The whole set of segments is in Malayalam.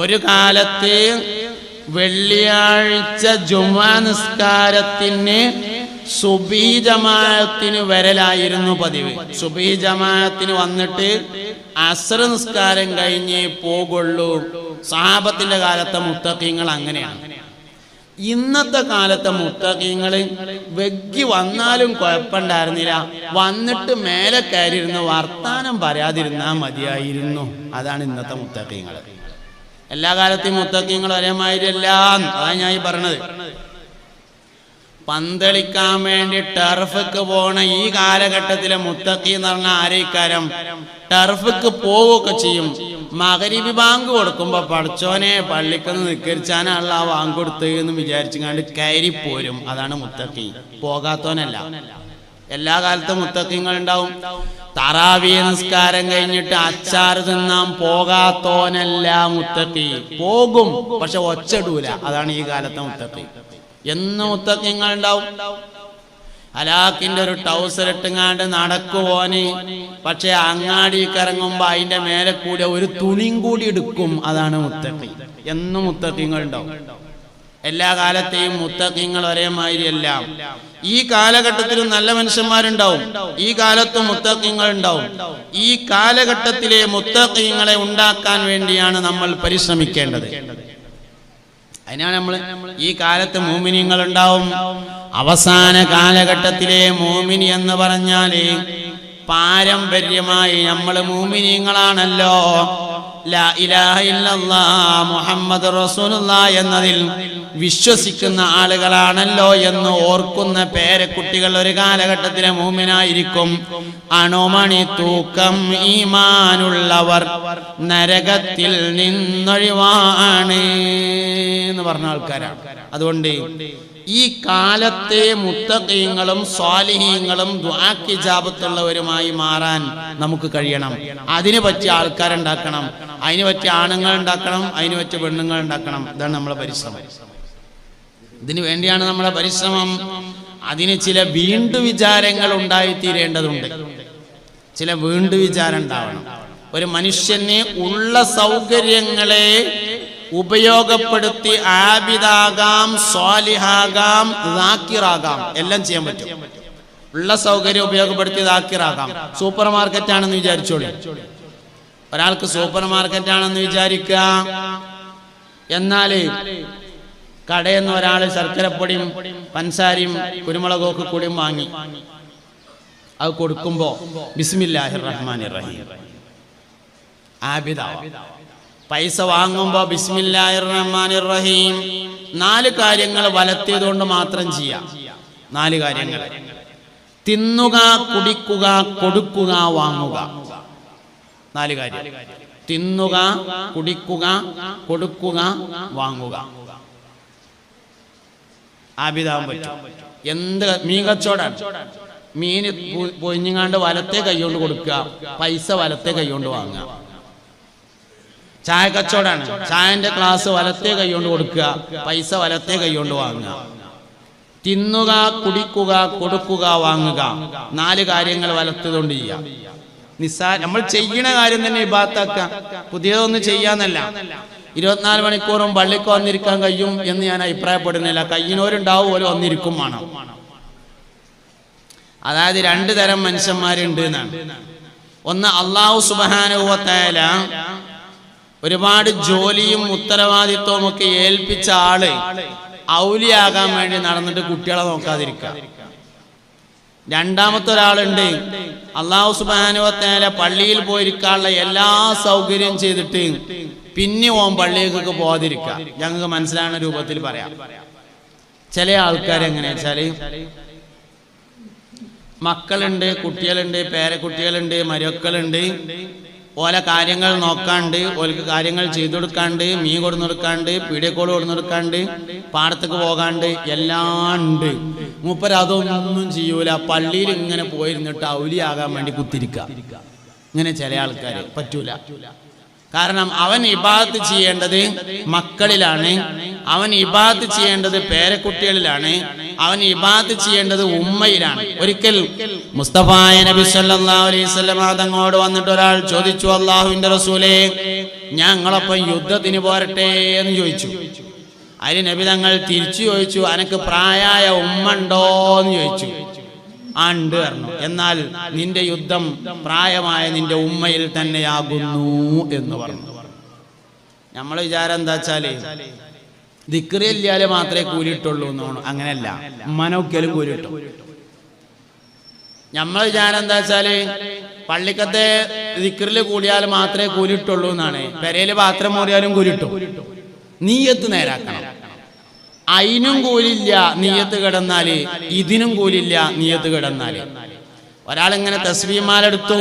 ഒരു കാലത്ത് വെള്ളിയാഴ്ച ജുമാ നിസ്കാരത്തിന് സുബീ ജമാഅത്തിന് വരലായിരുന്നു പതിവ്. സുബീ ജമാഅത്തിന് വന്നിട്ട് അസ്ര നിസ്കാരം കഴിഞ്ഞ് പോകുള്ളൂ സാപത്തിന്റെ കാലത്തെ മുത്തക്കീങ്ങൾ അങ്ങനെയാണ്. ഇന്നത്തെ കാലത്തെ മുത്തക്കീങ്ങൾ വെഗ്ഗി വന്നാലും കുഴപ്പമുണ്ടായിരുന്നില്ല. വന്നിട്ട് മേലെ കയറിയിരുന്ന് വർത്താനം പറയാതിരുന്നാൽ മതിയായിരുന്നു. അതാണ് ഇന്നത്തെ മുത്തക്കീങ്ങൾ എല്ലാ കാലത്തെയും മുത്തക്കിങ്ങൾ ഒരേമാതിരിയല്ല അതാണ് ഞാൻ പറഞ്ഞത്. പന്തളിക്കാൻ വേണ്ടി ടർഫക്ക് പോണ ഈ കാലഘട്ടത്തിലെ മുത്തക്കി എന്ന് പറഞ്ഞ ആരേക്കാരം ടർഫക്ക് പോവുകയൊക്കെ ചെയ്യും. മകരിബി ബാങ്ക് കൊടുക്കുമ്പോ പഠിച്ചോനെ പള്ളിക്കൊന്ന് നിക്കരിച്ചാനുള്ള ആ ബാങ്ക് കൊടുത്ത് എന്ന് വിചാരിച്ചുകൊണ്ട് കയറി പോരും അതാണ് മുത്തക്കി. പോകാത്തോനല്ല. എല്ലാ കാലത്തും മുത്തക്കിങ്ങൾ ഉണ്ടാവും തറാവി നിസ്കാരം കഴിഞ്ഞിട്ട് അച്ചാർ തിന്നാൻ പോകാത്തോനല്ല മുത്തക്കി. പോകും പക്ഷെ ഒച്ചടൂല അതാണ് ഈ കാലത്തെ മുത്തക്കി. എന്ന് മുത്തക്കിങ്ങൾ ഉണ്ടാവും ഹലാക്കിന്റെ ഒരു ടൗസർ ഇട്ടുങ്ങാണ്ട് നടക്കുവോന്. പക്ഷെ അങ്ങാടി കറങ്ങുമ്പോ അതിന്റെ മേലെ കൂടെ ഒരു തുണിയും കൂടി എടുക്കും. അതാണ് മുത്തക്കി. എന്നും മുത്തക്കിങ്ങൾ ഉണ്ടാവും എല്ലാ കാലത്തെയും മുത്തക്കിങ്ങൾ ഒരേമാതിരിയല്ല. ഈ കാലഘട്ടത്തിലും നല്ല മനുഷ്യന്മാരുണ്ടാവും. ഈ കാലത്തും മുത്തക്കിങ്ങൾ ഉണ്ടാവും ഈ കാലഘട്ടത്തിലെ മുത്തക്കിങ്ങളെ ഉണ്ടാക്കാൻ വേണ്ടിയാണ് നമ്മൾ പരിശ്രമിക്കേണ്ടത്. അതിനാണ് നമ്മൾ ഈ കാലത്ത് മോമിനിങ്ങൾ ഉണ്ടാവും അവസാന കാലഘട്ടത്തിലെ മോമിനി എന്ന് പറഞ്ഞാൽ പാരമ്പര്യമായി നമ്മൾ മൂമിനീങ്ങളാണല്ലോ. മുഹമ്മദ് റസൂലുള്ള എന്നതിൽ വിശ്വസിക്കുന്ന ആളുകളാണല്ലോ എന്ന് ഓർക്കുന്ന പേരക്കുട്ടികൾ ഒരു കാലഘട്ടത്തിലെ മൂമിനായിരിക്കും. അണുമണി തൂക്കം ഈമാനുള്ളവർ നരകത്തിൽ നിന്നൊഴിവാണ് എന്ന് പറഞ്ഞ ആൾക്കാരാണ്. അതുകൊണ്ട് ഈ കാലത്തെ മുത്തഖീങ്ങളും സ്വാലിഹീങ്ങളും ദ്വാക്കിജാപത്തുള്ളവരുമായി മാറാൻ നമുക്ക് കഴിയണം. അതിനു പറ്റിയ ആൾക്കാരുണ്ടാക്കണം. അതിന് പറ്റിയ ആണുങ്ങൾ ഉണ്ടാക്കണം അതിന് പറ്റിയ പെണ്ണുങ്ങൾ ഉണ്ടാക്കണം. ഇതാണ് നമ്മളെ പരിശ്രമം. ഇതിനു വേണ്ടിയാണ് നമ്മളെ പരിശ്രമം. അതിന് ചില വീണ്ടു വിചാരങ്ങൾ ഉണ്ടായിത്തീരേണ്ടതുണ്ട്. ചില വീണ്ടു വിചാരം ഉണ്ടാവണം. ഒരു മനുഷ്യന് ഉള്ള സൗകര്യങ്ങളെ ഉപയോഗപ്പെടുത്തി ആബിദാകാം സ്വാലിഹാകാം ദാക്കിറാകാം. എല്ലാം ചെയ്യാൻ പറ്റും. ഉള്ള സൗകര്യം ഉപയോഗപ്പെടുത്തി ദാക്കിറാകാം. സൂപ്പർ മാർക്കറ്റ് ആണെന്ന് വിചാരിച്ചോളൂ. ഒരാൾക്ക് സൂപ്പർ മാർക്കറ്റ് ആണെന്ന് വിചാരിക്കുക. എന്നാൽ കടയിൽ നിന്ന് ഒരാൾ ശർക്കരപ്പൊടിയും പഞ്ചസാരയും കുരുമുളകൊക്കെ കൂടിയും വാങ്ങി. അത് കൊടുക്കുമ്പോൾ ബിസ്മില്ലാഹിർ റഹ്മാൻ റഹീം ആബിദ പൈസ വാങ്ങുമ്പോൾ ബിസ്മില്ലാഹിർ റഹ്മാനിർ റഹീം നാല് കാര്യങ്ങൾ വലത്തിയതുകൊണ്ട് മാത്രം ചെയ്യാം. നാല് കാര്യങ്ങൾ. തിന്നുക കുടിക്കുക കൊടുക്കുക വാങ്ങുക. നാല് കാര്യം. തിന്നുക കുടിക്കുക കൊടുക്കുക വാങ്ങുക. ആബിതാവാൻ പറ്റും. എന്ത് മീൻ കച്ചവടാണ് മീൻ പൊഞ്ഞിങ്ങാണ്ട് വലത്തെ കൈകൊണ്ട് കൊടുക്കുക. പൈസ വലത്തെ കൈകൊണ്ട് വാങ്ങുക. ചായ കച്ചവടാണ് ചായന്റെ ക്ലാസ് വലത്തെ കൈകൊണ്ട് കൊടുക്കുക. പൈസ വലത്തെ കൈകൊണ്ട് വാങ്ങുക. തിന്നുക കുടിക്കുക കൊടുക്കുക വാങ്ങുക. നാല് കാര്യങ്ങൾ വലത്തുകൊണ്ട് ചെയ്യുക. നിസ്സാ നമ്മൾ ചെയ്യണ കാര്യം തന്നെ ഇബാത്താക്കാം പുതിയതൊന്നും ചെയ്യാന്നല്ല. ഇരുപത്തിനാല് മണിക്കൂറും പള്ളിക്ക് വന്നിരിക്കാൻ കഴിയും എന്ന് ഞാൻ അഭിപ്രായപ്പെടുന്നില്ല. കയ്യിനോരുണ്ടാവും പോലെ വന്നിരിക്കും വേണം. അതായത് രണ്ടു തരം മനുഷ്യന്മാരുണ്ട് എന്നാണ്. ഒന്ന് അള്ളാഹു സുബാനുവത്തേല ഒരുപാട് ജോലിയും ഉത്തരവാദിത്വവും ഒക്കെ ഏൽപ്പിച്ച ആൾ ഔലിയാകാൻ വേണ്ടി നടന്നിട്ട് കുട്ടികളെ നോക്കാതിരിക്കുക. രണ്ടാമത്തെ ഒരാളുണ്ട് അള്ളാഹു സുബാനുവത്തേല പള്ളിയിൽ പോയിരിക്കാനുള്ള എല്ലാ സൗകര്യം ചെയ്തിട്ട് പിന്നെ ഓൻ പള്ളിയിലേക്ക് പോകാതിരിക്കുക ഞങ്ങൾക്ക് മനസ്സിലാകുന്ന രൂപത്തിൽ പറയാം. ചില ആൾക്കാർ എങ്ങനെയാ വെച്ചാൽ മക്കളുണ്ട് കുട്ടികളുണ്ട് പേരക്കുട്ടികളുണ്ട് മരുക്കളുണ്ട് ഓല കാര്യങ്ങൾ നോക്കാണ്ട് ഓലക്ക് കാര്യങ്ങൾ ചെയ്തു കൊടുക്കാണ്ട് മീൻ കൊടുന്നു കൊടുക്കാണ്ട് പീടിയക്കോട് കൊടുന്നു കൊടുക്കാണ്ട് പാടത്തേക്ക് പോകാണ്ട് എല്ലാം ഉണ്ട്. മൂപ്പര് അതൊന്നും ചെയ്യൂല. പള്ളിയിൽ ഇങ്ങനെ പോയിരുന്നിട്ട് ഔലിയാകാൻ വേണ്ടി കുത്തിരിക്കുക ഇങ്ങനെ ചില ആൾക്കാർ പറ്റൂല. കാരണം അവൻ ഇബാദത്ത് ചെയ്യേണ്ടത് മക്കളിലാണ്. അവൻ ഇബാത്ത് ചെയ്യേണ്ടത് പേരക്കുട്ടികളിലാണ്. അവൻ ഇബാത്ത് ചെയ്യേണ്ടത് ഉമ്മയിലാണ്. ഒരിക്കൽ മുസ്തഫായ നബി സല്ലല്ലാഹു അലൈഹി വസല്ലം അതങ്ങോട് വന്നിട്ട് ഒരാൾ ചോദിച്ചു അള്ളാഹുവിന്റെ റസൂലേ ഞങ്ങളൊപ്പം യുദ്ധത്തിന് പോരട്ടെ? എന്ന് ചോദിച്ചു. അതിന് നബി തങ്ങൾ തിരിച്ചു ചോദിച്ചു അനക്ക് പ്രായമായ ഉമ്മ ഉണ്ടോ? എന്ന് ചോദിച്ചു. ആ ഉണ്ട് പറഞ്ഞു. എന്നാൽ നിന്റെ യുദ്ധം പ്രായമായ നിന്റെ ഉമ്മയിൽ തന്നെയാകുന്നു എന്ന് പറഞ്ഞു. നമ്മൾ വിചാരം എന്താ വെച്ചാൽ ദിക്റിയില്ലാൽ മാത്രമേ കൂലിയിട്ടുള്ളൂ എന്നാണ് അങ്ങനെയല്ല. മനോക്കലും കൂലിട്ടു. നമ്മൾ വിചാരം എന്താ വെച്ചാൽ പള്ളിക്കത്തെ ദിക്രിൽ കൂടിയാൽ മാത്രമേ കൂലിട്ടുള്ളൂ എന്നാണ്. പെരയിൽ പാത്രം മോറിയാലും കൂലിട്ടു. നീയത്ത് നേരാക്കണം. അതിനും കൂലില്ല നീയത്ത് കിടന്നാൽ ഇതിനും കൂലില്ല നീയത്ത് കിടന്നാൽ. ഒരാളിങ്ങനെ തസ്ബീമാലെടുത്തു.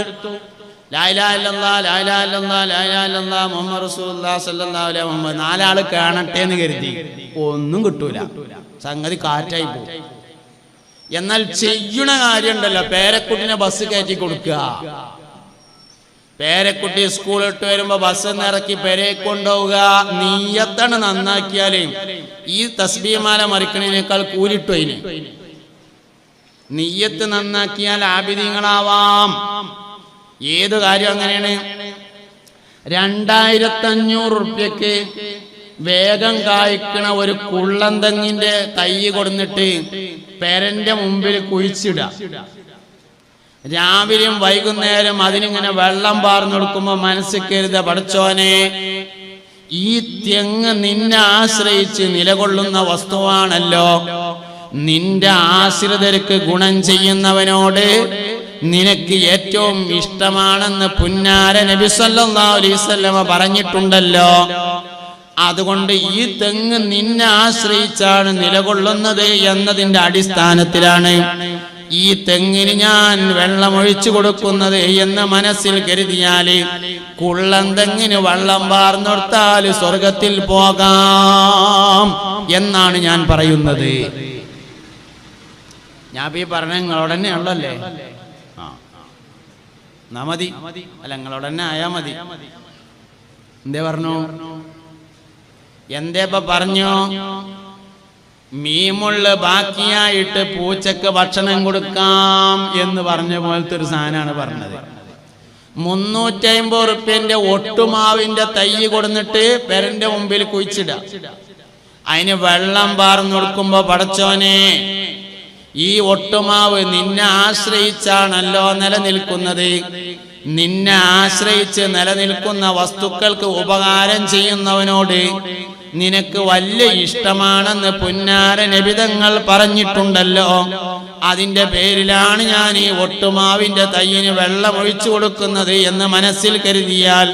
നാലാൾ കാണട്ടെ എന്ന് കരുതി. ഒന്നും കിട്ടൂല. സംഗതി കാറ്റായി പോകും എന്നാൽ ചെയ്യണ കാര്യമുണ്ടല്ലോ. പേരക്കുട്ടിനെ ബസ് കയറ്റി കൊടുക്കുക. പേരക്കുട്ടി സ്കൂൾ ഇട്ട് വരുമ്പോ ബസ് ഇറക്കി പെരെ കൊണ്ടുപോവുക. നീയത്തണ് നന്നാക്കിയാലേ. ഈ തസ്ബീമാല മറിക്കണേനേക്കാൾ കൂലിട്ടു അതിന്. നീയത്ത് നന്നാക്കിയാൽ ആബിദിങ്ങളാവാം. ഏത് കാര്യം അങ്ങനെയാണ്? രണ്ടായിരത്തി അഞ്ഞൂറ് റുപ്യക്ക് വേഗം കായ്ക്കണ ഒരു കുള്ളന്തങ്ങിന്റെ തൈ കൊടുന്നിട്ട് പെരന്റെ മുമ്പിൽ കുഴിച്ചിടുക. രാവിലെയും വൈകുന്നേരം അതിനിങ്ങനെ വെള്ളം പാർന്നു കൊടുക്കുമ്പോ മനസ്സിൽ കരുത പഠിച്ചോനെ ഈ തെങ്ങ് നിന്നെ ആശ്രയിച്ച് നിലകൊള്ളുന്ന വസ്തുവാണല്ലോ. നിന്റെ ആശ്രിതർക്ക് ഗുണം ചെയ്യുന്നവനോട് നിനക്ക് ഏറ്റവും ഇഷ്ടമാണെന്ന് പുന്നാര നബി വസല്ലമ പറഞ്ഞിട്ടുണ്ടല്ലോ. അതുകൊണ്ട് ഈ തെങ്ങ് നിന്നെ ആശ്രയിച്ചാണ് നിലകൊള്ളുന്നത് എന്നതിന്റെ അടിസ്ഥാനത്തിലാണ് ഈ തെങ്ങിന് ഞാൻ വെള്ളമൊഴിച്ചു കൊടുക്കുന്നത് എന്ന് മനസ്സിൽ കരുതിയാൽ കുള്ളൻ തെങ്ങിന് വെള്ളം വാർന്നൊടുത്താൽ സ്വർഗത്തിൽ പോകാം എന്നാണ് ഞാൻ പറയുന്നത്. ഞാൻ ഈ പറഞ്ഞ നിങ്ങളോട് തന്നെ ഉള്ളല്ലേ? എന്നാ മതി. അല്ല നിങ്ങളോട് തന്നെ ആയാ മതി. എന്തേ പറഞ്ഞു? എന്തേപ്പ പറഞ്ഞു? മീമുള്ള ബാക്കിയായിട്ട് പൂച്ചക്ക് ഭക്ഷണം കൊടുക്കാം എന്ന് പറഞ്ഞ പോലത്തെ ഒരു സാധനമാണ് പറഞ്ഞത്. മുന്നൂറ്റി അമ്പത് റുപ്യന്റെ ഒട്ടുമാവിന്റെ തൈ കൊടുന്നിട്ട് പെരന്റെ മുമ്പിൽ കുഴിച്ചിട. അതിന് വെള്ളം പാർന്നു കൊടുക്കുമ്പോ പടച്ചോനെ ഈ ഒട്ടുമാവ് നിന്നെ ആശ്രയിച്ചാണല്ലോ നിലനിൽക്കുന്നത്. നിന്നെ ആശ്രയിച്ച് നിലനിൽക്കുന്ന വസ്തുക്കൾക്ക് ഉപകാരം ചെയ്യുന്നവനോട് നിനക്ക് വലിയ ഇഷ്ടമാണെന്ന് പുന്നാര നബിതങ്ങൾ പറഞ്ഞിട്ടുണ്ടല്ലോ. അതിന്റെ പേരിലാണ് ഞാൻ ഈ ഒട്ടുമാവിന്റെ തയ്യിന് വെള്ളം ഒഴിച്ചു കൊടുക്കുന്നത് എന്ന് മനസ്സിൽ കരുതിയാൽ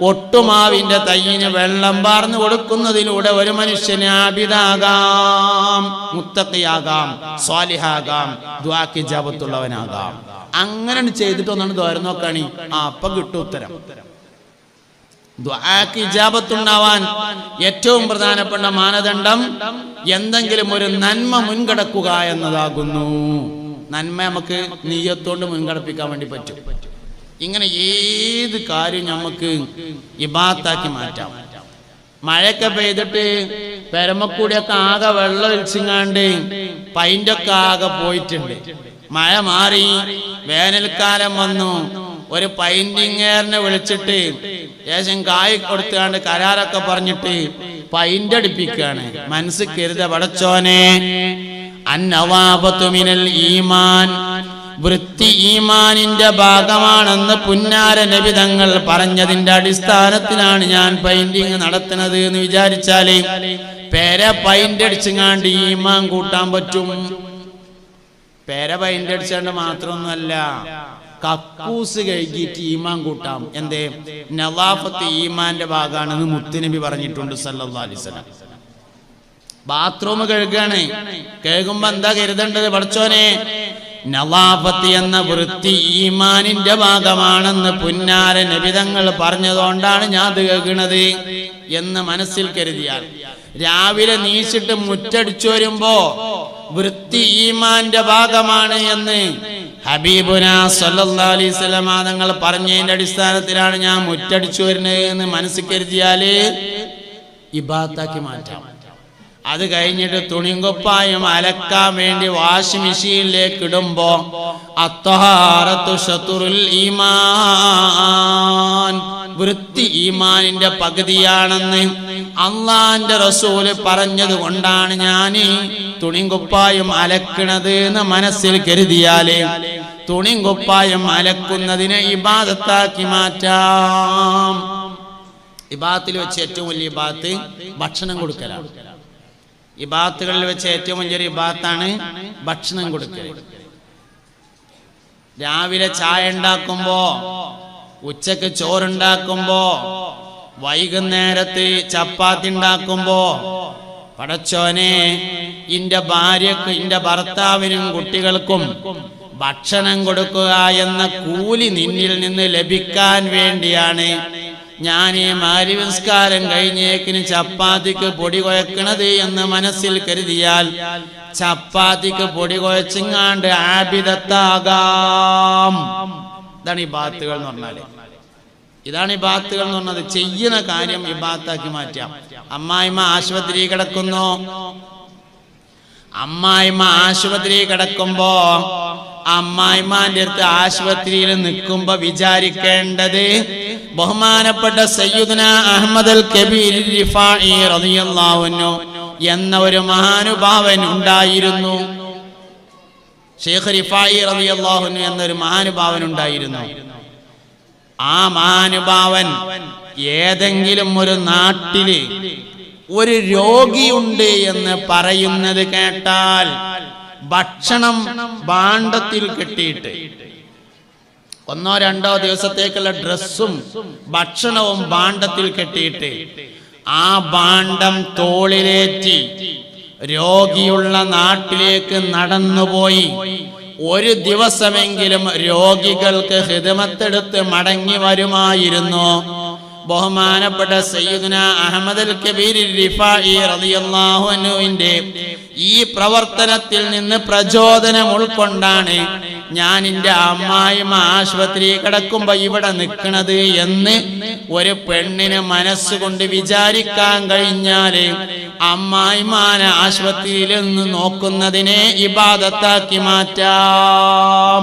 ഒട്ടുമാവിന്റെ തയ്യിന് വെള്ളം പാർന്നു കൊടുക്കുന്നതിലൂടെ ഒരു മനുഷ്യന് ആബിദാകാം മുത്തക്കിയാകാം സ്വാലിഹാകാം ദ്വാക്കി ജാപത്തുള്ളവനാകാം അങ്ങനെ ചെയ്തിട്ടൊന്നാണ് ദ്വാരം നോക്കാണി. ആ അപ്പൊ കിട്ടും ഉത്തരം. ദ്വാക്ക് ഇജാബത്തുണ്ടാവാൻ ഏറ്റവും പ്രധാനപ്പെട്ട മാനദണ്ഡം എന്തെങ്കിലും ഒരു നന്മ മുൻകടക്കുക എന്നതാകുന്നു. നന്മ നമുക്ക് നീയത്തോണ്ട് മുൻകടപ്പിക്കാൻ വേണ്ടി പറ്റും. ഇങ്ങനെ ഏത് കാര്യം നമുക്ക് ഇബാത്താക്കി മാറ്റാം. മഴയൊക്കെ പെയ്തിട്ട് പെരമക്കൂടിയൊക്കെ ആകെ വെള്ളം ഒഴിച്ചിങ്ങാണ്ട് പൈന്റൊക്കെ ആകെ പോയിട്ടുണ്ട്. മഴ മാറി വേനൽക്കാലം വന്നു. ഒരു പൈന്റിങ്ങേറിനെ വിളിച്ചിട്ട് ശേഷം കായി കൊടുത്തുകൊണ്ട് കരാറൊക്കെ പറഞ്ഞിട്ട് പൈന്റ് അടിപ്പിക്കുകയാണ്. മനസ്സ് കരുത പടച്ചോനെ. അന്നവാപത്തുമിനൽ ഈമാൻ. വൃത്തി ഈമാനിന്റെ ഭാഗമാണെന്ന് പുന്നാര നബിതങ്ങൾ പറഞ്ഞതിന്റെ അടിസ്ഥാനത്തിലാണ് ഞാൻ പെയിന്റിങ് നടത്തുന്നത് എന്ന് വിചാരിച്ചാൽ പേര പൈന്റ് അടിച്ചങ്ങാണ്ട് ഈമാൻ കൂട്ടാൻ പറ്റും. പേര പൈന്റ് അടിച്ചാണ്ട് മാത്രമൊന്നുമല്ല. കക്കൂസ് കഴുകിയിട്ട് ഈമാൻ കൂട്ടാം. എന്തേ? നവാഫത്ത് ഈമാന്റെ ഭാഗമാണെന്ന് മുത്തുനബി പറഞ്ഞിട്ടുണ്ട് സല്ലല്ലാഹു അലൈഹി വസല്ലം. ബാത്റൂം കഴുകാണ്. കഴുകുമ്പോ എന്താ കരുതേണ്ടത് പഠിച്ചോനെ? നവാഫത്ത് എന്ന വൃത്തി ഈമാനിന്റെ ഭാഗമാണെന്ന് പുന്നാര നബിതങ്ങൾ പറഞ്ഞതുകൊണ്ടാണ് ഞാൻ അത് കേൾക്കുന്നത് എന്ന് മനസ്സിൽ കരുതിയാൽ. രാവിലെ നീച്ചിട്ട് മുറ്റടിച്ചു വരുമ്പോ വൃത്തി ഈമാന്റെ ഭാഗമാണ് എന്ന് ഹബീബുന സല്ലല്ലാഹി അലൈഹി വസല്ലം തങ്ങൾ പറഞ്ഞതിന്റെ അടിസ്ഥാനത്തിലാണ് ഞാൻ മുറ്റടിച്ചു വരുന്നത് എന്ന് മനസ്സിൽ കരുതിയാൽ ഇബാത്താക്കി മാറ്റാം. അത് കഴിഞ്ഞിട്ട് തുണിങ്കുപ്പായും അലക്കാൻ വേണ്ടി വാഷിംഗ് മെഷീനിലേക്ക് ഇടുമ്പോ അത്തഹാറത്തു ശത്രുൽ ഈമാൻ. വൃത്തി ഈമാനിന്റെ പകുതിയാണെന്ന് അള്ളാന്റെ റസൂൽ പറഞ്ഞത് കൊണ്ടാണ് ഞാൻ തുണിങ്കുപ്പായും അലക്കണത് എന്ന് മനസ്സിൽ കരുതിയാലേ തുണിങ്കുപ്പായം അലക്കുന്നതിനെ ഇബാദത്താക്കി മാറ്റാം. ഇബാത്തിൽ വെച്ച് ഏറ്റവും വലിയ ഇബാത്ത് ഭക്ഷണം കൊടുക്കലാണ്. ഇബാത്തുകളിൽ വെച്ച് ഏറ്റവും വലിയൊരു ഇബാത്താണ് ഭക്ഷണം കൊടുക്കൽ രാവിലെ ചായ ഉണ്ടാക്കുമ്പോ ഉച്ചയ്ക്ക് ചോറുണ്ടാക്കുമ്പോ വൈകുന്നേരത്ത് ചപ്പാത്തി ഉണ്ടാക്കുമ്പോ പടച്ചോനെ ഇന്റെ ഭാര്യക്ക് ഇന്റെ ഭർത്താവിനും കുട്ടികൾക്കും ഭക്ഷണം കൊടുക്കുക എന്ന കൂലി നിന്നിൽ നിന്ന് ലഭിക്കാൻ വേണ്ടിയാണ് ഞാൻ ഈ മാരിവിസ്കാരം കഴിഞ്ഞേക്കിന് ചപ്പാത്തിക്ക് പൊടി കുഴക്കണത് എന്ന് മനസ്സിൽ കരുതിയാൽ ചപ്പാത്തിക്ക് പൊടി കുഴച്ചിങ്ങാണ്ട് ആബിദത്താകാം. ഇതാണ് ഈ ബാത്തുകൾ എന്ന് പറഞ്ഞാൽ. ഇതാണ് ഈ ബാത്തുകൾ എന്ന് പറഞ്ഞത്. ചെയ്യുന്ന കാര്യം ഈ ബാത്താക്കി മാറ്റാം. അമ്മായിമ്മ ആശുപത്രി കിടക്കുന്നു. അമ്മായിമ്മ ആശുപത്രി കിടക്കുമ്പോ അമ്മായിമാന്റെ അടുത്ത് ആശുപത്രിയിൽ നിൽക്കുമ്പോ വിചാരിക്കേണ്ടത് ബഹുമാനപ്പെട്ട സയ്യുദന അഹമ്മദ് അൽ കബീർ എന്ന ഒരു മഹാനുഭാവൻ ഉണ്ടായിരുന്നു. ഷെയ്ഖ് റിഫായി റളിയല്ലാഹു അൻഹു എന്നൊരു മഹാനുഭാവൻ ഉണ്ടായിരുന്നു. ആ മഹാനുഭാവൻ ഏതെങ്കിലും ഒരു നാട്ടിൽ ഒരു രോഗിയുണ്ട് എന്ന് പറയുന്നത് കേട്ടാൽ ഭക്ഷണം ഭാണ്ഡത്തിൽ കിട്ടിയിട്ട് ഒന്നോ രണ്ടോ ദിവസത്തേക്കുള്ള ഡ്രസ്സും ഭക്ഷണവും ഭാണ്ഡത്തിൽ കെട്ടിയിട്ട് ആ ഭാണ്ഡം തോളിലേറ്റി രോഗിയുള്ള നാട്ടിലേക്ക് നടന്നുപോയി. ഒരു ദിവസമെങ്കിലും രോഗികൾക്ക് ഹിതമത്തെടുത്ത് മടങ്ങി വരുമായിരുന്നു. ബഹുമാനപ്പെട്ട സയ്യിദുന അഹമ്മദ് കബീർ റിഫായി റളിയല്ലാഹു അൻഹുവിന്റെ ഈ പ്രവർത്തനത്തിൽ നിന്ന് പ്രചോദനം ഉൾക്കൊണ്ടാണ് ഞാൻ എന്റെ അമ്മായിമ്മ ആശുപത്രി കിടക്കുമ്പോ ഇവിടെ നിൽക്കണത് എന്ന് ഒരു പെണ്ണിന് മനസ്സുകൊണ്ട് വിചാരിക്കാൻ കഴിഞ്ഞാൽ അമ്മായിമാനെ ആശുപത്രിയിൽ നിന്ന് നോക്കുന്നതിനെ ഇബാദത്താക്കി മാറ്റാം.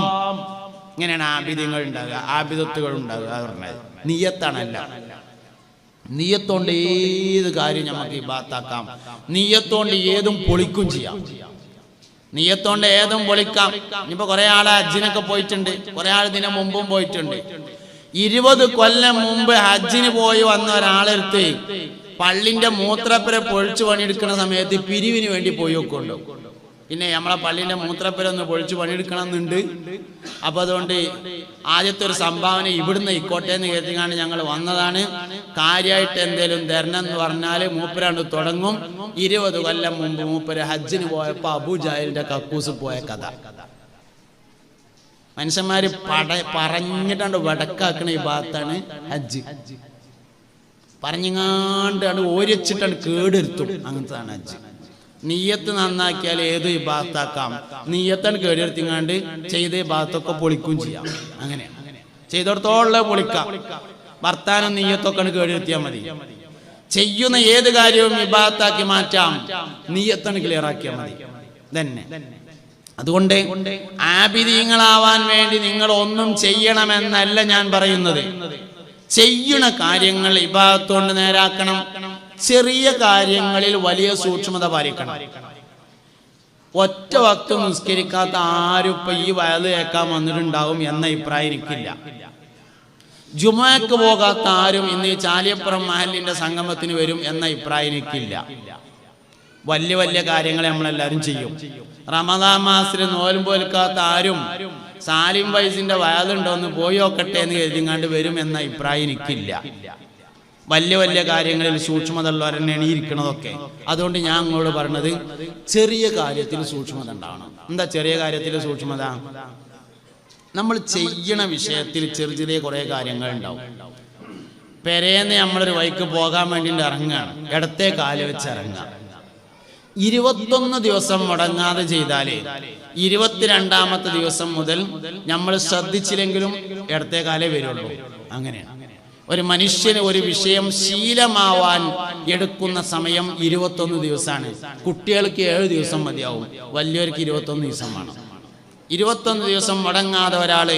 ഇങ്ങനെയാണ് ആബിദ്യങ്ങൾ ഉണ്ടാകുക ആബിദത്തുകൾ ഉണ്ടാകുക പറഞ്ഞത്. നീയത്താണല്ല. നീയത്തോണ്ട് ഏത് കാര്യം നമുക്ക് ഇബാദത്താക്കാം. നീയത്തോണ്ട് ഏതും പൊളിക്കും ചെയ്യാം. നീയത്തോണ്ട് ഏതും പൊളിക്കാം. ഇനിയിപ്പോ കുറെ ആൾ ഹജ്ജിനൊക്കെ പോയിട്ടുണ്ട്. കുറെ ആൾ ഇതിനു മുമ്പും പോയിട്ടുണ്ട്. ഇരുപത് കൊല്ലം മുമ്പ് ഹജ്ജിന് പോയി വന്ന ഒരാളെടുത്ത് പള്ളിന്റെ മൂത്രപ്പുര പൊഴിച്ചു പണിയെടുക്കുന്ന സമയത്ത് പിരിവിന് വേണ്ടി പോയി വെക്കുണ്ടോ പിന്നെ നമ്മളെ പള്ളിന്റെ മൂത്രപ്പുര ഒന്ന് പൊഴിച്ചു പണിയെടുക്കണം എന്നുണ്ട് അപ്പൊ അതുകൊണ്ട് ആദ്യത്തെ ഒരു സംഭാവന ഇവിടുന്ന് ഇക്കോട്ടെ എന്ന് കരുതിക്കാണ്ട് ഞങ്ങൾ വന്നതാണ്. കാര്യമായിട്ട് എന്തേലും തരണം എന്ന് പറഞ്ഞാൽ മൂപ്പരാണ്ട് തുടങ്ങും. ഇരുപത് കൊല്ലം മുമ്പ് മൂപ്പര് ഹജ്ജിന് പോയപ്പോ അബുജാലിന്റെ കക്കൂസ് പോയ കഥ. മനുഷ്യന്മാര് പട പറഞ്ഞിട്ടാണ്ട് വടക്കാക്കണ ഈ ഭാഗത്താണ് ഹജ്ജ്. പറഞ്ഞങ്ങാണ്ട് അത് ഓരിച്ചിട്ടാണ് കേടെടുത്തും അങ്ങനത്താണ് ഹജ്ജ്. നീയത്ത് നന്നാക്കിയാൽ ഏത് ഭാഗത്താക്കാം നീയത്താണ് കേടെടുത്തിങ്ങാണ്ട് ചെയ്ത ഭാഗത്തൊക്കെ പൊളിക്കും ചെയ്യാം. അങ്ങനെയാണ് ചെയ്തിടത്തോളം പൊളിക്കാം. വർത്താനം നീയത്തൊക്കെ കേടെടുത്തിയാൽ മതി. ചെയ്യുന്ന ഏത് കാര്യവും ഈ ഭാഗത്താക്കി മാറ്റാം. നീയത്താണ് ക്ലിയർ ആക്കിയാൽ മതി. തന്നെ അതുകൊണ്ട് ആബിദീങ്ങളാവാൻ വേണ്ടി നിങ്ങൾ ഒന്നും ചെയ്യണമെന്നല്ല ഞാൻ പറയുന്നത്. ചെയ്യണ കാര്യങ്ങൾ ഇബാദത്തോണ്ട് നേരാക്കണം. ചെറിയ കാര്യങ്ങളിൽ വലിയ സൂക്ഷ്മത പാലിക്കണം. ഒറ്റ വക്ത് നിസ്കരിക്കാത്ത ആരും ഇപ്പൊ ഈ വയത് കേൾക്കാൻ വന്നിട്ടുണ്ടാവും എന്ന അഭിപ്രായം എനിക്കില്ല ജുമാക്ക് പോകാത്ത ആരും ഇന്ന് ഈ ചാലിയപ്പുറം മഹലിന്റെ സംഗമത്തിന് വരും എന്ന അഭിപ്രായം എനിക്കില്ല വലിയ വലിയ കാര്യങ്ങൾ നമ്മളെല്ലാവരും ചെയ്യും. റമദാൻ മാസത്തിൽ നോലും പോൽക്കാത്ത ആരും സാലിം വൈസിന്റെ വയതുണ്ടോ എന്ന് പോയി നോക്കട്ടെ എന്ന് കരുതിങ്ങാണ്ട് വരും എന്ന അഭിപ്രായം എനിക്കില്ല. വലിയ വലിയ കാര്യങ്ങളിൽ സൂക്ഷ്മത ഉള്ളവർ തന്നെ ഇരിക്കണതൊക്കെ അതുകൊണ്ട് ഞാൻ അങ്ങോട്ട് പറഞ്ഞത് ചെറിയ കാര്യത്തിൽ സൂക്ഷ്മത ഉണ്ടാവണം. എന്താ ചെറിയ കാര്യത്തിൽ സൂക്ഷ്മത? നമ്മൾ ചെയ്യണ വിഷയത്തിൽ ചെറിയ ചെറിയ കുറെ കാര്യങ്ങൾ ഉണ്ടാവും. പെരേന്ന് നമ്മളൊരു വൈക്ക് പോകാൻ വേണ്ടിയിട്ട് ഇറങ്ങുകയാണ്. ഇടത്തെ കാൽ വെച്ച് ഇറങ്ങുക. ഇരുപത്തൊന്ന് ദിവസം മുടങ്ങാതെ ചെയ്താലേ ഇരുപത്തിരണ്ടാമത്തെ ദിവസം മുതൽ നമ്മൾ ശ്രദ്ധിച്ചില്ലെങ്കിലും ഇടത്തെ കാലേ വരുള്ളൂ. അങ്ങനെയാണ്. ഒരു മനുഷ്യന് ഒരു വിഷയം ശീലമാവാൻ എടുക്കുന്ന സമയം ഇരുപത്തൊന്ന് ദിവസമാണ്. കുട്ടികൾക്ക് ഏഴ് ദിവസം മതിയാവും. വലിയവർക്ക് ഇരുപത്തൊന്ന് ദിവസം വേണം. ഇരുപത്തൊന്ന് ദിവസം മുടങ്ങാതെ ഒരാൾ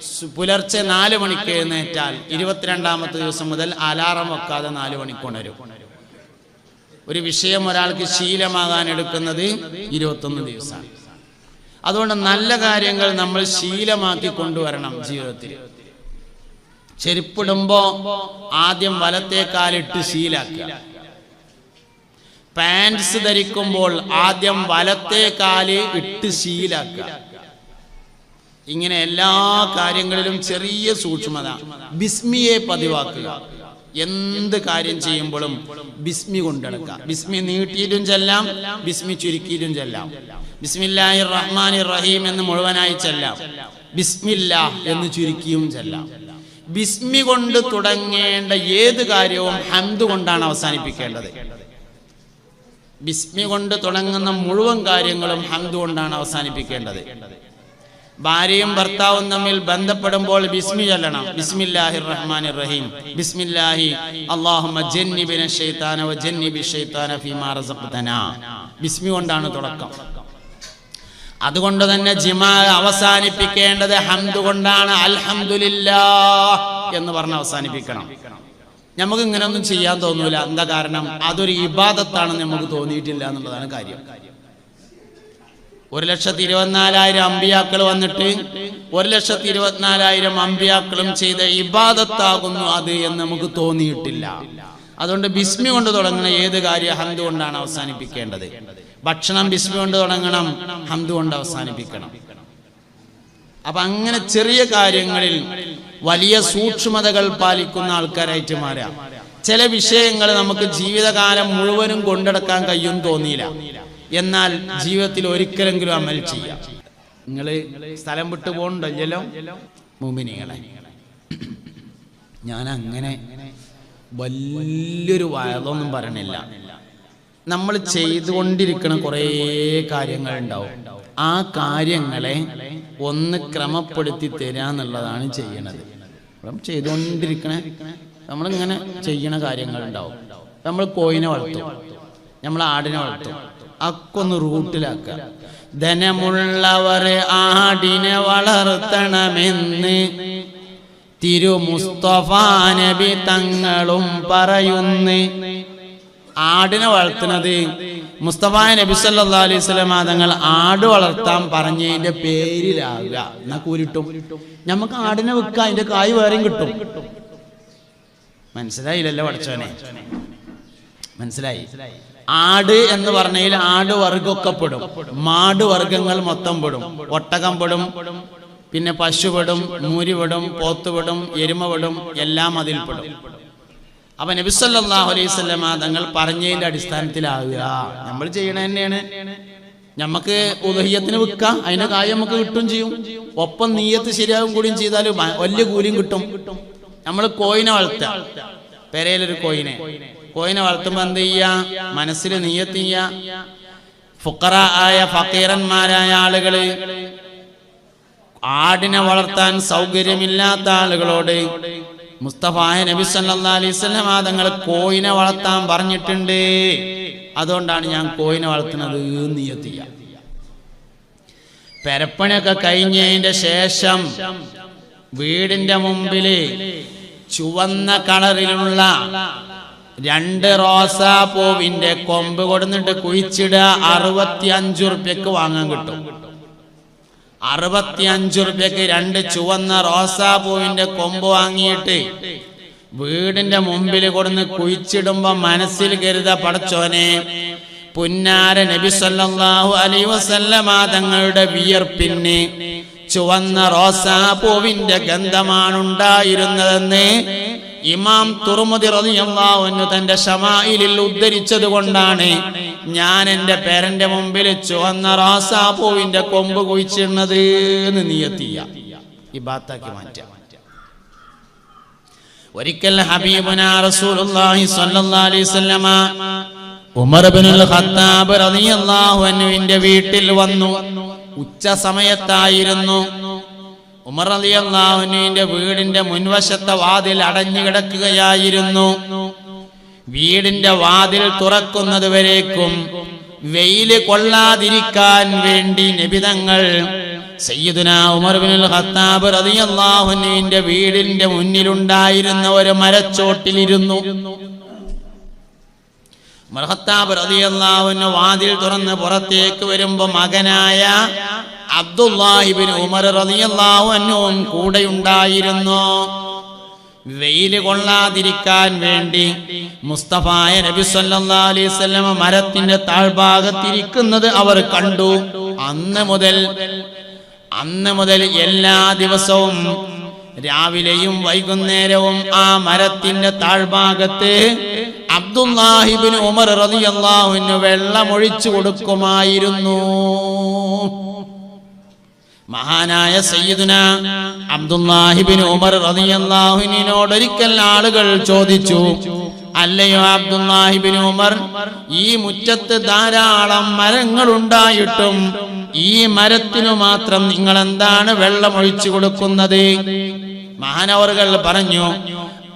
സു- പുലർച്ചെ നാല് മണിക്ക് എഴുന്നേറ്റാൽ ഇരുപത്തിരണ്ടാമത്തെ ദിവസം മുതൽ അലാറം വെക്കാതെ നാല് മണിക്കുണരും ഒരു വിഷയം ഒരാൾക്ക് ശീലമാകാൻ എടുക്കുന്നത് ഇരുപത്തൊന്ന് ദിവസമാണ്. അതുകൊണ്ട് നല്ല കാര്യങ്ങൾ നമ്മൾ ശീലമാക്കി കൊണ്ടുവരണം ജീവിതത്തിൽ. ചെരുപ്പിടുമ്പോ ആദ്യം വലത്തേക്കാലിട്ട് കാലിട്ട് ശീലാക്കുക. പാൻസ് ധരിക്കുമ്പോൾ ആദ്യം വലത്തെ കാൽ ഇട്ട് ശീലാക്കുക. ഇങ്ങനെ എല്ലാ കാര്യങ്ങളിലും ചെറിയ സൂക്ഷ്മത ബിസ്മിയെ പതിവാക്കുക. എന്ത് കാര്യം ചെയ്യുമ്പോഴും ബിസ്മി കൊണ്ടെടുക്കുക. ബിസ്മി നീട്ടിയിട്ടും ചെല്ലാം ബിസ്മി ചുരുക്കിയിട്ടും ചെല്ലാം. ബിസ്മില്ലാഹി റഹ്മാൻ റഹീം എന്ന് മുഴുവനായി ചെല്ലാം. ബിസ്മില്ല എന്ന് ചുരുക്കിയും ചെല്ലാം. ബിസ്മി കൊണ്ട് തുടങ്ങേണ്ട ഏത് കാര്യവും ഹംദ് കൊണ്ടാണ് അവസാനിപ്പിക്കേണ്ടത്. ബിസ്മി കൊണ്ട് തുടങ്ങുന്ന മുഴുവൻ കാര്യങ്ങളും ഹംദ് കൊണ്ടാണ് അവസാനിപ്പിക്കേണ്ടത്. ഭാര്യയും ഭർത്താവും തമ്മിൽ ബന്ധപ്പെടുമ്പോൾ ബിസ്മി ചൊല്ലണം. ബിസ്മില്ലാഹി റഹ്മാനിർ റഹീം ബിസ്മില്ലാഹി അല്ലാഹുമ്മ ജന്നിബിന ശൈത്താന വ ജന്നിബി ശൈത്താന ഫീമാ ബിസ്മി കൊണ്ടാണ് തുടക്കം. അതുകൊണ്ട് തന്നെ ജിമാ അവസാനിപ്പിക്കേണ്ടത് ഹംദ് കൊണ്ടാണ്. അൽഹംദുലില്ലാ എന്ന് പറഞ്ഞ് അവസാനിപ്പിക്കണം. നമുക്ക് ഇങ്ങനെ ഒന്നും ചെയ്യാൻ തോന്നൂല. എന്താ കാരണം? അതൊരു ഇബാദത്താണ് നമുക്ക് തോന്നിയിട്ടില്ല എന്നുള്ളതാണ് കാര്യം. ഒരു ലക്ഷത്തി ഇരുപത്തിനാലായിരം അമ്പിയാക്കൾ വന്നിട്ട് ഒരു ലക്ഷത്തി ഇരുപത്തിനാലായിരം അമ്പിയാക്കളും ചെയ്ത ഇബാദത്താകുന്നു അത് എന്ന് നമുക്ക് തോന്നിയിട്ടില്ല. അതുകൊണ്ട് ബിസ്മി കൊണ്ട് തുടങ്ങുന്ന ഏത് കാര്യം ഹന്ത് കൊണ്ടാണ് അവസാനിപ്പിക്കേണ്ടത്? ഭക്ഷണം ബിസ്മി കൊണ്ട് തുടങ്ങണം ഹന്ത് കൊണ്ട് അവസാനിപ്പിക്കണം. അപ്പൊ അങ്ങനെ ചെറിയ കാര്യങ്ങളിൽ വലിയ സൂക്ഷ്മതകൾ പാലിക്കുന്ന ആൾക്കാരായിട്ട് മാറാം ചില വിഷയങ്ങൾ നമുക്ക് ജീവിതകാലം മുഴുവനും കൊണ്ടെടുക്കാൻ കഴിയും തോന്നിയില്ല. എന്നാൽ ജീവിതത്തിൽ ഒരിക്കലെങ്കിലും അമൽ ചെയ്യാം. നിങ്ങൾ സ്ഥലം വിട്ടു പോകണ്ടല്ലോ മുമിനികളെ ഞാൻ അങ്ങനെ വലിയൊരു വയതൊന്നും പറയണില്ല നമ്മൾ ചെയ്തുകൊണ്ടിരിക്കുന്ന കുറേ കാര്യങ്ങൾ ഉണ്ടാവും ആ കാര്യങ്ങളെ ഒന്ന് ക്രമപ്പെടുത്തി തരിക എന്നുള്ളതാണ് ചെയ്യണത്. നമ്മൾ ചെയ്തുകൊണ്ടിരിക്കണ നമ്മളിങ്ങനെ ചെയ്യണ കാര്യങ്ങൾ ഉണ്ടാവും നമ്മൾ കോയിനെ വളർത്തും. നമ്മൾ ആടിനെ വളർത്തും. അക്കൊന്ന് റൂട്ടിലാക്കുക ധനമുള്ളവർ ആടിനെ വളർത്തണമെന്ന് തിരു മുസ്തഫ നബി തങ്ങളും പറയുന്നു. ആടിനെ വളർത്തുന്നത് മുസ്തഫ നബി സല്ലാ അലൈഹി സ്വലം തങ്ങൾ ആട് വളർത്താൻ പറഞ്ഞതിന്റെ പേരിലാകുക. എന്നാ കൂരിട്ടും? നമുക്ക് ആടിനെ വിൽക്കാം അതിന്റെ കായ് വേറെയും കിട്ടും. മനസ്സിലായില്ലല്ലോ പഠിച്ചോനെ മനസ്സിലായി? ആട് എന്ന് പറഞ്ഞതിൽ ആട് വർഗമൊക്കെ പെടും മാട് വർഗങ്ങൾ മൊത്തം പെടും. ഒട്ടകം പെടും. പിന്നെ പശു പെടും മൂരി പെടും പോത്തുപെടും എരുമ പെടും എല്ലാം അതിൽ പെടും. അപ്പൊ നബിസല്ലാഹു അലൈഹി തങ്ങൾ പറഞ്ഞതിന്റെ അടിസ്ഥാനത്തിലാവുക. നമ്മൾ ചെയ്യണ തന്നെയാണ്. നമുക്ക് ഉദഹ്യത്തിന് വിൽക്കാം അതിന് കായം നമുക്ക് കിട്ടും ചെയ്യും. ഒപ്പം നീയത്ത് ശരിയാകും കൂടിയും ചെയ്താലും വലിയ കൂലിയും കിട്ടും. നമ്മൾ കോയിനെ വളർത്താം പെരയിലൊരു കോയിനെ. കോയിനെ വളർത്തുമ്പോൾ എന്ത് ചെയ്യാ? മനസ്സിൽ നീയത്ത് ചെയ്യാ. ഫുക്കറ ആയ ഫക്കീറന്മാരായ ആളുകൾ ആടിനെ വളർത്താൻ സൗകര്യമില്ലാത്ത ആളുകളോട് മുസ്തഫായ നബി സല്ലാ അലൈഹി സ്വലം തങ്ങൾ കോയിനെ വളർത്താൻ പറഞ്ഞിട്ടുണ്ട്. അതുകൊണ്ടാണ് ഞാൻ കോയിനെ വളർത്തുന്നത് നീയത്തിയ പെരപ്പണിയൊക്കെ കഴിഞ്ഞതിന്റെ ശേഷം വീടിന്റെ മുമ്പിൽ ചുവന്ന കളറിലുള്ള രണ്ട് റോസാ പൂവിന്റെ കൊമ്പ് കൊടുന്നിട്ട് കുഴിച്ചിടുക അറുപത്തി അഞ്ചു റുപ്യക്ക് വാങ്ങാൻ കിട്ടും. അറുപത്തി അഞ്ചു റുപ്യക്ക് രണ്ട് ചുവന്ന റോസാ പൂവിന്റെ കൊമ്പ് വാങ്ങിയിട്ട് വീടിന്റെ മുമ്പിൽ കൊടുന്ന് കുഴിച്ചിടുമ്പോ മനസ്സിൽ കരുത പടച്ചോനെ പുന്നാര നബി സല്ലല്ലാഹു അലൈഹി വസല്ലമ തങ്ങളുടെ വിയർപ്പിന് ചുവന്ന റോസാ പൂവിന്റെ ഗന്ധമാണ് ഉണ്ടായിരുന്നതെന്ന് ഇമാം തുറമുതി റളിയല്ലാഹു തന്റെ ഷമായിലിൽ ഉദ്ധരിച്ചത് കൊണ്ടാണ് ഞാൻ എന്റെ പേരന്റെ മുമ്പിൽ ചുവന്ന റാസാപ്പൂവിന്റെ കൊമ്പ് കുഴിച്ചിടുന്നത് എന്ന് നീയത്തിയ ഈ ബാത്താക്കി മാറ്റാം. ഒരിക്കൽ ഹബീബുന റസൂലുള്ളാഹി സ്വല്ലല്ലാഹു അലൈഹി വസല്ലമ ഉമർ ഇബ്നുൽ ഖത്താബ് റളിയല്ലാഹു അൻഹുവിന്റെ വീട്ടിൽ വന്നു. ഉച്ച സമയത്തായിരുന്നു. ഉമർ വീടിന്റെ മുൻവശത്തെ വാതിൽ അടഞ്ഞു കിടക്കുകയായിരുന്നു. വീടിന്റെ വാതിൽ തുറക്കുന്നത് വരേക്കും വെയിൽ കൊള്ളാതിരിക്കാൻ വേണ്ടി നിബിതങ്ങൾ സയ്യിദുന ഉമർ ബിൻ ഖത്താബ് വീടിന്റെ മുന്നിലുണ്ടായിരുന്ന ഒരു മരച്ചോട്ടിലിരുന്നു. ഉമർ ഖത്താബ് റളിയല്ലാഹുവിന് വാതിൽ തുറന്ന് പുറത്തേക്ക് വരുമ്പോ മകനായ അബ്ദുല്ലാഹിബിൻ ഉമർ റളിയല്ലാഹു കൂടെ ഉണ്ടായിരുന്നു വെയിൽ കൊള്ളാതിരിക്കാൻ വേണ്ടി മുസ്തഫായ നബി സല്ലല്ലാഹു അലൈഹി വസല്ലം മരത്തിന്റെ താഴ്ഭാഗത്തിരിക്കുന്നത് അവർ കണ്ടു. അന്ന് മുതൽ അന്ന് മുതൽ എല്ലാ ദിവസവും രാവിലെയും വൈകുന്നേരവും ആ മരത്തിന്റെ താഴ്ഭാഗത്ത് അബ്ദുല്ലാഹിബിന് ഉമർ റതിയല്ലാഹുവിന് വെള്ളമൊഴിച്ചു കൊടുക്കുമായിരുന്നു. മഹാനായ സയ്യിദുന അബ്ദുല്ലാഹിബിൻ ഉമർ റതിയല്ലാഹുവിനോടൊരിക്കൽ ആളുകൾ ചോദിച്ചു അല്ലയോ അബ്ദുല്ലാഹിബിൻ ഉമർ ഈ മുറ്റത്ത് ധാരാളം മരങ്ങളുണ്ടായിട്ടും ഈ മരത്തിനു മാത്രം നിങ്ങൾ എന്താണ് വെള്ളമൊഴിച്ചു കൊടുക്കുന്നത്? മഹാനവറുകൾ പറഞ്ഞു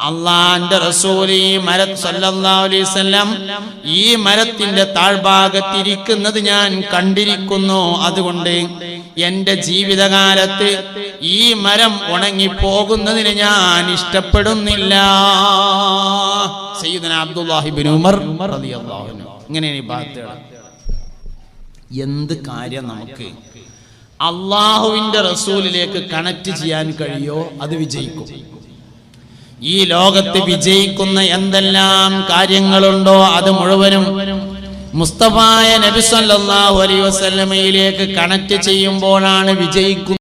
അള്ളാന്റെ റസൂൽ ഈ മരത്ത് വസല്ലം ഈ മരത്തിന്റെ താഴ്ഭാഗത്തിരിക്കുന്നത് ഞാൻ കണ്ടിരിക്കുന്നു. അതുകൊണ്ട് എന്റെ ജീവിതകാലത്ത് ഈ മരം ഉണങ്ങി ഉണങ്ങിപ്പോകുന്നതിന് ഞാൻ ഇഷ്ടപ്പെടുന്നില്ല. സയ്യിദുന ഉമർ എന്ത് കാര്യം നമുക്ക് അള്ളാഹുവിന്റെ റസൂലിലേക്ക് കണക്ട് ചെയ്യാൻ കഴിയോ? അത് വിജയിക്കും. ഈ ലോകത്ത് വിജയിക്കുന്ന എന്തെല്ലാം കാര്യങ്ങളുണ്ടോ അത് മുഴുവനും മുസ്തഫായ നബി സല്ലല്ലാഹു അലൈഹി വസല്ലമയിലേക്ക് കണക്ട് ചെയ്യുമ്പോഴാണ് വിജയിക്കുന്നത്.